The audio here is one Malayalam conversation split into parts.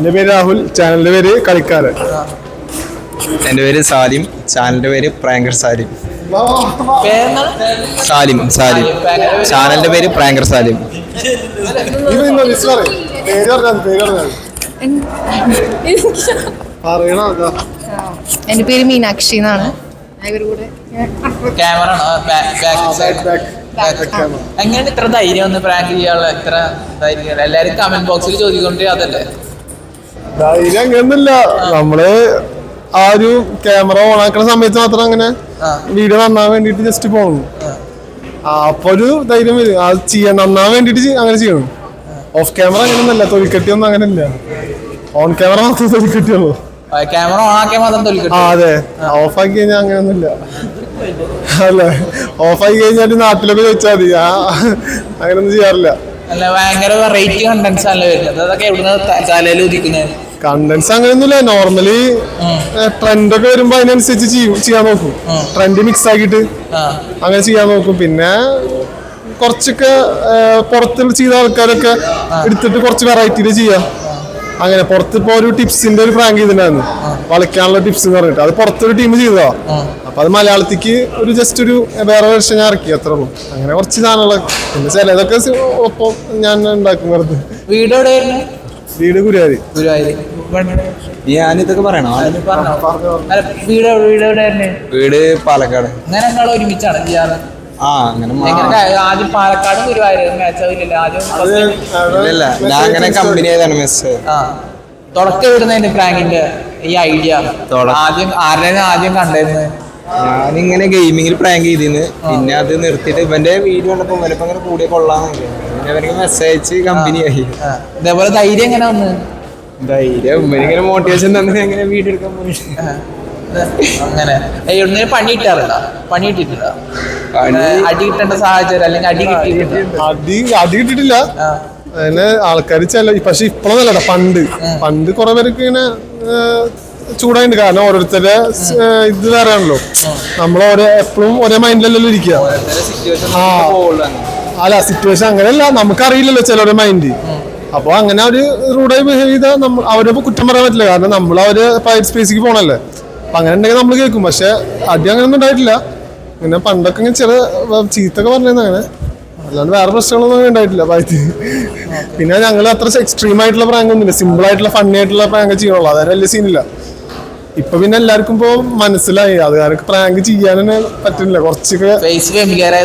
എന്റെ പേര് രാഹുൽ ചാനലിന്റെ പേര് കളിക്കാരൻ. എന്റെ പേര് സാലിം ചാനലിന്റെ പേര് പ്രാങ്കർ സാലിം. സാലിം സാലിം. ചാനലിന്റെ പേര് പ്രാങ്കർ സാലിം. എന്റെ പേര് മീനാക്ഷി എന്നാണ്. ഞാൻ ഇവരുടെ കൂടെ ക്യാമറ ആണോ back side Back, back, back എങ്ങനെയാണ് ഇത്ര ധൈര്യം ഒന്ന് പ്രാങ്ക് ചെയ്യാനുള്ള? ഇത്ര ധൈര്യം. എല്ലാരും കമന്റ് ബോക്സിൽ ചോദിക്കൊണ്ട് അതല്ലേ? ധൈര്യം അങ്ങനൊന്നുമില്ല നമ്മൾ ആ ഒരു ക്യാമറ ഓൺ ആക്കുന്ന സമയത്ത് മാത്രം അങ്ങനെ. വീഡിയോ നന്നാൻ വേണ്ടിട്ട് ജസ്റ്റ് പോകുന്നു അപ്പൊ ഒരു ധൈര്യം വരും. അത് ചെയ്യാൻ നന്നാൻ വേണ്ടിട്ട് അങ്ങനെ ചെയ്യണം. ഓഫ് ക്യാമറ അങ്ങനെയൊന്നല്ല തൊലിക്കെട്ടി ഒന്നും അങ്ങനെ ഇല്ല ഓൺ ക്യാമറ മാത്രം തൊലിക്കെട്ടിയുള്ളൂ ക്യാമറ ഓൺ ആക്കിയാൽ മാത്രം ആ അതെ. ഓഫ് ആക്കി കഴിഞ്ഞാൽ അങ്ങനെയൊന്നുമില്ല. അല്ലേ? ഓഫ് ആക്കി കഴിഞ്ഞാൽ നാട്ടിലൊക്കെ ചോദിച്ചാൽ മതി. ആ അങ്ങനെയൊന്നും ചെയ്യാറില്ല. അല്ല ഭയങ്കര വെറൈറ്റി കണ്ടന്റ്സ് അല്ലേ വരുന്നത്. അതൊക്കെ എവിടുന്ന് തലയിൽ ഉദിക്കുന്നത് കണ്ടന്റ്സ് അങ്ങനെയൊന്നുമില്ല. നോർമലി ട്രെൻഡ് ഒക്കെ വരുമ്പോ അതിനനുസരിച്ച് ചെയ്യും ചെയ്യാൻ നോക്കും. ട്രെൻഡ് മിക്സ് ആക്കിയിട്ട് അങ്ങനെ ചെയ്യാൻ നോക്കും. പിന്നെ കുറച്ചൊക്കെ പുറത്ത് ചെയ്ത ആൾക്കാരൊക്കെ എടുത്തിട്ട് കുറച്ച് വെറൈറ്റിയിൽ ചെയ്യാം. അങ്ങനെ പുറത്ത് ഇപ്പൊ ഒരു ടിപ്സിന്റെ ഒരു ഫ്രാങ്ക് ചെയ്തിട്ടുണ്ടായിരുന്നു. വളിക്കാനുള്ള ടിപ്സ് എന്ന് പറഞ്ഞിട്ട്. അത് പുറത്തൊരു ടീം ചെയ്തതാ. അപ്പൊ അത് മലയാളത്തിക്ക് ഒരു ജസ്റ്റ് ഒരു വേറെ വേർഷൻ ഞാൻ ഇറക്കി അത്രേ ഉള്ളൂ. അങ്ങനെ കുറച്ച് സാധനങ്ങൾ പിന്നെ ചിലതൊക്കെ ഒപ്പം ഞാൻ ഉണ്ടാക്കും വെറുതെ. വീട് വീട് ഗുരുവായൂർ ഗുരുവായൂർ ഞാനിതൊക്കെ പറയണോ? പറഞ്ഞോ അല്ല വീട് എവിടെ- വീട് വീട് പാലക്കാട്. അങ്ങനെ ഞങ്ങൾ ഒരുമിച്ചാണ് ചെയ്യാറ്? ആ അങ്ങനെ മാ- എങ്ങനെ? ആദ്യം പാലക്കാടും ഗുരുവായൂരും മാച്ച് ആവില്ലല്ലോ. ആദ്യം ഇല്ലല്ല ഞാൻ അങ്ങനെ കമ്പനി ആയതാണ് ആ. തുടക്കം പ്രാങ്കിന്റെ ഈ ഐഡിയ തുടക്കം. ആദ്യം ആരുടെ ആദ്യം കണ്ടിരുന്നത് ഞാനിങ്ങനെ ഗെയിമിങ്ങിൽ പ്രാങ്ക് ചെയ്തിന്ന്. പിന്നെ അത് നിർത്തിയിട്ട് ഇവന്റെ വീഡിയോ കണ്ടപ്പോൾ ഇവനിപ്പോ അങ്ങനെ കൂടിയ കൊള്ളാന്ന് പിന്നെ അവർക്ക് മെസ്സേജ് അയച്ച് കമ്പനി ആയി ഇതേപോലെ ധൈര്യം എങ്ങനെ വന്ന്? ധൈര്യം ഇവനിങ്ങനെ മോട്ടിവേഷൻ തന്നെ എങ്ങനെ വീഡിയോ എടുക്കാൻ പോയി. അങ്ങനെ. എവിടുന്ന് പണി കിട്ടാറുണ്ടോ പണി കിട്ടിയിട്ടുണ്ടോ അടി കിട്ടേണ്ട സാഹചര്യം അല്ലെങ്കിൽ അടി കിട്ടിയിട്ടുണ്ട് അടി അടി കിട്ടിയിട്ടില്ല. ആ. അതിന് ആൾക്കാർ ചില പക്ഷെ ഇപ്പോഴൊന്നല്ലടാ പണ്ട്. പണ്ട് കുറെ പേർക്ക് ഇങ്ങനെ ചൂടായിട്ടുണ്ട് കാരണം ഓരോരുത്തരുടെ ഇത് വേറെ ആണല്ലോ നമ്മൾ ഓരോ എപ്പോഴും ഒരേ മൈൻഡിലല്ലോ ഇരിക്കുക ആ. അല്ല സിറ്റുവേഷൻ അങ്ങനെയല്ല. നമുക്കറിയില്ലല്ലോ ചിലരുടെ മൈൻഡ് അപ്പോൾ അങ്ങനെ അവർ റൂഡായി ബിഹേവ് ചെയ്താൽ നമ്മൾ അവരെ കുറ്റം പറയാൻ പറ്റില്ല. കാരണം നമ്മൾ അവർ പ്രൈവറ്റ് സ്പേസിലേക്ക് പോകണല്ലേ അപ്പൊ അങ്ങനെ ഉണ്ടെങ്കിൽ നമ്മൾ കേൾക്കും. പക്ഷെ അടി അങ്ങനെയൊന്നും ഉണ്ടായിട്ടില്ല. പിന്നെ പണ്ടൊക്കെ ഇങ്ങനെ ചില വ- ചീത്തൊക്കെ പറഞ്ഞിരുന്നു അങ്ങനെ. അല്ലാണ്ട് വേറെ പ്രശ്നങ്ങളൊന്നും ഉണ്ടായിട്ടില്ല. പിന്നെ ഞങ്ങൾ അത്ര എക്സ്ട്രീം ആയിട്ടുള്ള പ്രാങ്ക് ഒന്നുമില്ല. സിമ്പിൾ ആയിട്ടുള്ള ഫണ്ണി ആയിട്ടുള്ള പ്രാങ്ക് ചെയ്യുള്ളൂ. അതായത് വലിയ സീനില്ല ഇപ്പൊ പിന്നെ എല്ലാവർക്കും ഇപ്പൊ മനസ്സിലായി. അത് കാരണം പ്രാങ്ക് ചെയ്യാൻ തന്നെ പറ്റുന്നില്ല. കുറച്ചൊക്കെ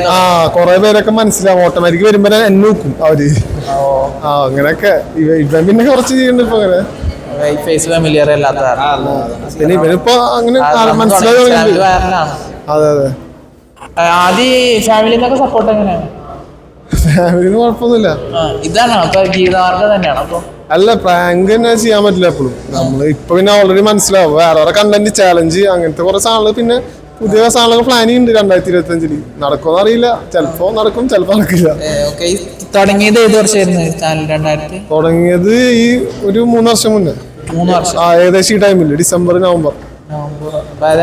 ആ കൊറേ പേരൊക്കെ മനസ്സിലാവും. ഓട്ടോമാറ്റിക് വരുമ്പോ എന്നെ നോക്കും അവർ. ആ അങ്ങനെയൊക്കെ. ഇവ- ഇവൻ പിന്നെ കുറച്ച് ചെയ്യുന്നുണ്ട് ഇപ്പൊ അങ്ങനെ. പിന്നെ ഇവനിപ്പോ അങ്ങനെ മനസ്സിലായി. അതെ അതെ. ആദ്യം ഫാമിലിന്നൊക്കെ സപ്പോർട്ട് എങ്ങനെയാണ്? ഫാമിലിന്ന് കുഴപ്പമൊന്നുമില്ല. ഇതാണ് ഇതാണോ അപ്പൊ ജീവിതമാർഗം തന്നെയാണ്. അപ്പൊ അല്ല പ്രാങ്ക് തന്നെ ചെയ്യാൻ പറ്റില്ല എപ്പോഴും നമ്മൾ ഇപ്പൊ പിന്നെ ഓൾറെഡി മനസ്സിലാവും. വേറെ വേറെ കണ്ടന്റ് ചാലഞ്ച് അങ്ങനത്തെ കുറെ സാധനങ്ങൾ പിന്നെ പുതിയ സാധനങ്ങൾ പ്ലാൻ ചെയ്യുന്നുണ്ട് രണ്ടായിരത്തി ഇരുപത്തി അഞ്ചിൽ നടക്കുമെന്ന് അറിയില്ല. ചിലപ്പോ നടക്കും ചിലപ്പോ നടക്കില്ല. തുടങ്ങിയത് ഏത് വർഷമായിരുന്നു തുടങ്ങിയത് ഈ ഒരു മൂന്ന് വർഷം മുന്നേ. മൂന്ന് വർഷം. ആ ഏകദേശം ഈ ടൈമിൽ ഡിസംബർ നവംബർ.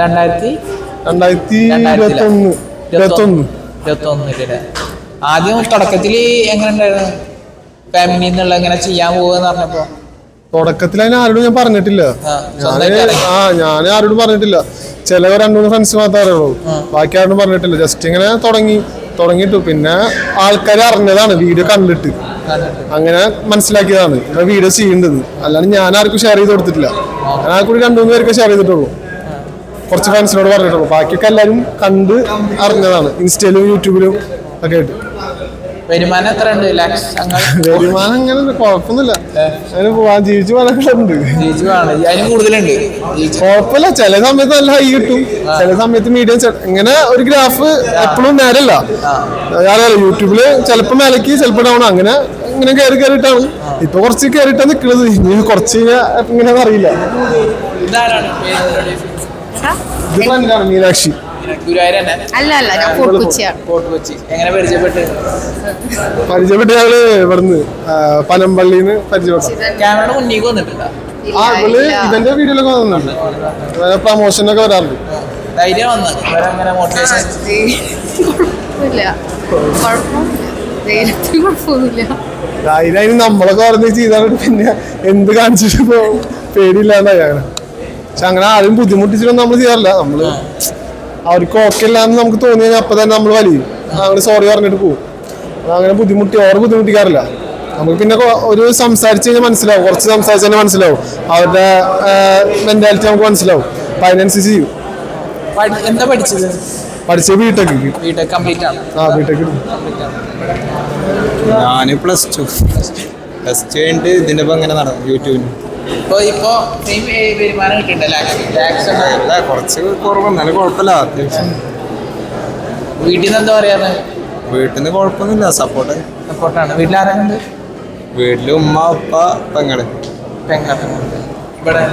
രണ്ടായിരത്തി? രണ്ടായിരത്തി രണ്ടായിരത്തിലാ? ഇരുപത്തി ഒന്ന് ഇരുപത്തി ഒന്ന് ആദ്യം തുടക്കത്തിൽ എങ്ങനെ ഉണ്ടായിരുന്നു? ഫാമിലി എന്നുള്ള എങ്ങനെ ചെയ്യാൻ പോവുക പറഞ്ഞപ്പോ? തുടക്കത്തിൽ അതിന് ആരോടും ഞാൻ പറഞ്ഞിട്ടില്ല. ആ, ഞാൻ ആ ഞാൻ ആരോടും പറഞ്ഞിട്ടില്ല. ചില രണ്ടു മൂന്ന് ഫ്രണ്ട്സ് മാത്രമേ അറിയുള്ളൂ. ബാക്കി ആരോടും പറഞ്ഞിട്ടില്ല. ജസ്റ്റ് ഇങ്ങനെ തുടങ്ങി തുടങ്ങിയിട്ടു. പിന്നെ ആൾക്കാർ അറിഞ്ഞതാണ് വീഡിയോ കണ്ടിട്ട്. കണ്ടിട്ട്. അങ്ങനെ മനസ്സിലാക്കിയതാണ്. ഇവിടെ വീഡിയോ ചെയ്യേണ്ടത് അല്ലാണ്ട് ഞാൻ ആർക്കും ഷെയർ ചെയ്ത് കൊടുത്തിട്ടില്ല. ഞാൻ ആ കൂടി രണ്ടു മൂന്ന് പേർക്ക് ഷെയർ ചെയ്തിട്ടുള്ളൂ. കുറച്ച് ഫ്രണ്ട്സിനോട് പറഞ്ഞിട്ടുള്ളൂ. ബാക്കിയൊക്കെ എല്ലാവരും കണ്ട് അറിഞ്ഞതാണ്. ഇൻസ്റ്റയിലും യൂട്യൂബിലും ഒക്കെ ആയിട്ട്. വരുമാനം എത്ര ഉണ്ട് ലാക്സ് വരുമാനം അങ്ങനെ കുഴപ്പമൊന്നുമില്ല. ജീവിച്ചു പോകാനുണ്ട് ജീവിച്ചു അതിനും കൂടുതലുണ്ട്? കുഴപ്പമില്ല. ചില സമയത്ത് നല്ല ഹൈ കിട്ടും. ചില സമയത്ത് മീഡിയം ഇങ്ങനെ ഒരു ഗ്രാഫ് എപ്പോഴും നേരല്ല. അറിയാലോ യൂട്യൂബിൽ ചിലപ്പോ മേലക്ക് ചിലപ്പോ ഡൗൺ അങ്ങനെ ഇങ്ങനെ കയറി കയറിയിട്ടാണ് ഇപ്പൊ കുറച്ച് കയറിയിട്ടാണ് നിക്കുന്നത് ഇനി കുറച്ച് ഇങ്ങനെ അറിയില്ല? ഇത് മീനാക്ഷി. ഗുരുവായൂർ തന്നെ? അല്ല അല്ല ഞാൻ ഫോർട്ട് കൊച്ചിയാണ് ഫോർട്ട് കൊച്ചി. എങ്ങനെ പരിചയപ്പെട്ട്? പരിചയപ്പെട്ട ഞങ്ങൾ ഇവിടുന്ന് പനമ്പള്ളിന്ന് പരിചയപ്പെട്ടു. ക്യാമറയുടെ മുന്നിലേക്ക് വന്നിട്ടുണ്ടോ? ആ ഇവൾ ഇവന്റെ വീഡിയോയിലൊക്കെ വന്നിട്ടുണ്ട്. പ്രൊമോഷനൊക്കെ വരാറുണ്ട്. ധൈര്യം വന്ന്. ഇവരെങ്ങനെ മോട്ടിവേഷൻ ധൈര്യത്തിന് കുഴപ്പമൊന്നുമില്ല. ധൈര്യം നമ്മളൊക്കെ പറഞ്ഞ് ചെയ്താൽ പിന്നെ എന്ത് കാണിച്ചിട്ട് പേടിയില്ലാണ്ടായി അങ്ങനെ. പക്ഷെ അങ്ങനെ ആരും ബുദ്ധിമുട്ടിച്ചിട്ടൊന്നും നമ്മൾ ചെയ്യാറില്ല. നമ്മൾ അവർക്ക് ഓക്കെ ഇല്ലാന്ന് നമുക്ക് തോന്നി കഴിഞ്ഞാൽ അപ്പൊ തന്നെ നമ്മൾ വലിയും അങ്ങനെ സോറി പറഞ്ഞിട്ട് പോകും അങ്ങനെ ബുദ്ധിമുട്ടി ഓർ ബുദ്ധിമുട്ടിക്കാറില്ല. നമുക്ക് പിന്നെ ഒരു സംസാരിച്ച് കഴിഞ്ഞാൽ മനസ്സിലാവും. കുറച്ച് സംസാരിച്ച് തന്നെ മനസ്സിലാവും. അവരുടെ മെന്റാലിറ്റി നമുക്ക് മനസ്സിലാവും. അപ്പൊ അതിനനുസരിച്ച് ചെയ്യും. എന്താ പഠിച്ചത്? പഠിച്ചത് ബിടെക് ബിടെക് കംപ്ലീറ്റ് ആണ്. ആ ബിടെക് ഞാൻ പ്ലസ് ടു പ്ലസ് ടു കഴിഞ്ഞിട്ട് ഇതിന്റെ ഇപ്പം ഇങ്ങനെ നടന്നു യൂട്യൂബിന് ഇപ്പൊ ഇപ്പൊ സെയിം വരുമാനം കിട്ടുന്നുണ്ടല്ലേ ടാക്സ് അല്ല കുറച്ച് കുറവ് എന്നാലും കുഴപ്പമില്ല. അത്യാവശ്യം. വീട്ടിൽ നിന്ന് എന്താ പറയാറ് വീട്ടിൽ നിന്ന് കുഴപ്പമൊന്നുമില്ല സപ്പോർട്ട് സപ്പോർട്ടാണ് വീട്ടിൽ ആരാണ്ട് വീട്ടിൽ ഉമ്മ ഉപ്പ പെങ്ങൾ പെങ്ങൾ ഇവിടെ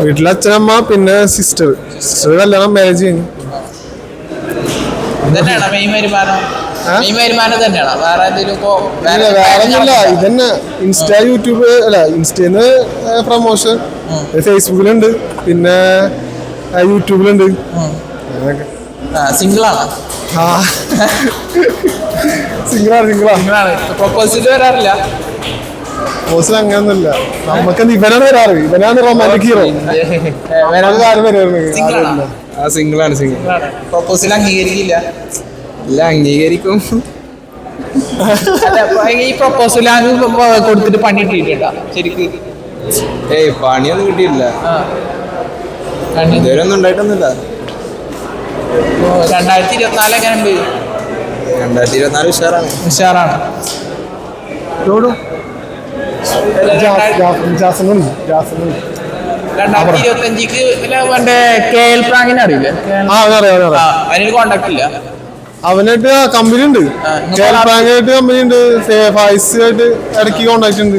വീട്ടിലെ അച്ഛനമ്മ പിന്നെ സിസ്റ്റർ സിസ്റ്റർ കല്യാണം മാരേജ് കഴിഞ്ഞു. ഇതന്നെയാണോ മെയിൻ വരുമാനം വരുമാനം തന്നെയാണോ. വേറെ എന്തെങ്കിലും ഇതന്നെ ഇൻസ്റ്റ യൂട്യൂബ് അല്ല ഇൻസ്റ്റന്ന് പ്രൊമോഷൻ ഫേസ്ബുക്കിലുണ്ട്. പിന്നെ യൂട്യൂബിലുണ്ട്. അങ്ങനെയൊക്കെ. സിംഗിൾ ആണോ ആ. സിംഗിളാണ് സിംഗിളാ. സിംഗിളാണ്. പ്രൊപ്പോസിറ്റ് വരാറില്ല. ബോസിൽ അങ്ങനെയൊന്നുമില്ല നമുക്ക് ഇവനാണ് വരാറ്? ഇവനാണ് റൊമാന്റിക് ഹീറോ സിംഗിളാണ്. സിംഗിൾ പ്രൊപ്പോസൽ അംഗീകരിക്കില്ല. ഇല്ല അംഗീകരിക്കും. ഈ പ്രൊപ്പോസൽ കൊടുത്തിട്ട് പണി ഇട്ടിട്ടുണ്ടോ ശരിക്ക്. ഏയ് പണിയൊന്നും കിട്ടിയിട്ടില്ല. ഇതുവരെ ഒന്നും ഉണ്ടായിട്ടൊന്നുമില്ല. രണ്ടായിരത്തി ഇരുപത്തിനാല് എങ്ങനെയുണ്ട്? രണ്ടായിരത്തി ഇരുപത്തിനാല് ഉഷാറാണ്. ഉഷാറാണ് രണ്ടായിരത്തി ഇരുപത്തി അഞ്ചിക്ക് മറ്റേ കെ എൽ പ്രാങ്കിനെ അറിയില്ലേ? അതിന് കോണ്ടാക്ട് ഇല്ല. അവനായിട്ട് കമ്പനി ഉണ്ട്. ബാങ്കായിട്ട് കമ്പനി ഉണ്ട്. ഫൈസ് ആയിട്ട് ഇടയ്ക്ക് കോണ്ടാക്ട് ഉണ്ട്.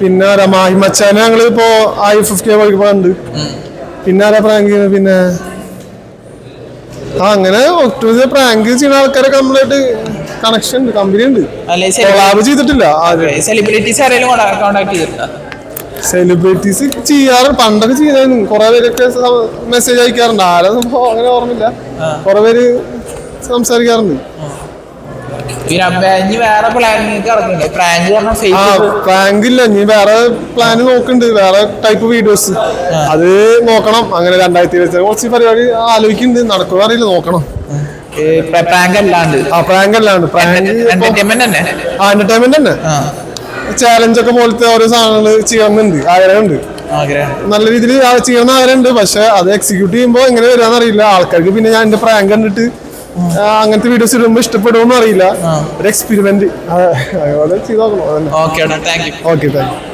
പിന്നെ ആരാ? മാഹി മച്ചാനെ ഞങ്ങൾ ഇപ്പോ ഐ ഫിഫ്റ്റി വഴി ഉണ്ട് പിന്നെ ആരാ പ്രാങ്ക് പിന്നെ ആ അങ്ങനെ ഒട്ടുമിക്ക പ്രാങ്ക് ചെയ്യുന്ന ആൾക്കാരെ കംപ്ലീറ്റ് കണക്ഷൻ ഉണ്ട് കമ്പനി ഉണ്ട്. കൊളാബ് ചെയ്തിട്ടില്ല സെലിബ്രിറ്റീസ് ചെയ്യാറ് പണ്ടൊക്കെ ചെയ്യുന്ന കുറെ പേരൊക്കെ മെസ്സേജ് അയക്കാറുണ്ട്. ആരും അങ്ങനെ ഓർമ്മയില്ല. കുറെ പേര് സംസാരിക്കാറുണ്ട്. ഇനി വേറെ പ്രാങ്ക് ഇല്ല. ഇനി വേറെ പ്ലാൻ നോക്കുന്നുണ്ട് വേറെ ടൈപ്പ് വീഡിയോസ് അത് നോക്കണം. അങ്ങനെ രണ്ടായിരത്തി ഇരുപത്തി കുറച്ച് പരിപാടി ആലോചിക്കുന്നുണ്ട്. നടക്കുക അറിയില്ല. നോക്കണം. പ്രാങ്ക് അല്ലാണ്ട്. ആ പ്രാങ്ക് അല്ലാണ്ട്. പ്രാങ്ക് എന്റർടൈൻമെന്റ് തന്നെ? ആ എന്റർടൈൻമെന്റ് തന്നെ. ചാലഞ്ച് ഒക്കെ പോലത്തെ ഓരോ സാധനങ്ങൾ ചെയ്യണമെന്നുണ്ട് ആഗ്രഹമുണ്ട്. ആഗ്രഹം. നല്ല രീതിയിൽ ചെയ്യണമെന്ന് ആഗ്രഹമുണ്ട്. പക്ഷെ അത് എക്സിക്യൂട്ട് ചെയ്യുമ്പോൾ എങ്ങനെ വരാന്നറിയില്ല. ആൾക്കാർക്ക് പിന്നെ ഞാൻ എന്റെ പ്രാങ്ക് കണ്ടിട്ട് അങ്ങനത്തെ വീഡിയോസ് ഇടുമ്പോൾ ഇഷ്ടപ്പെടുമെന്ന് അറിയില്ല. ഒരു എക്സ്പെരിമെന്റ് ചെയ്ത് നോക്കണം ഓക്കെ താങ്ക് യു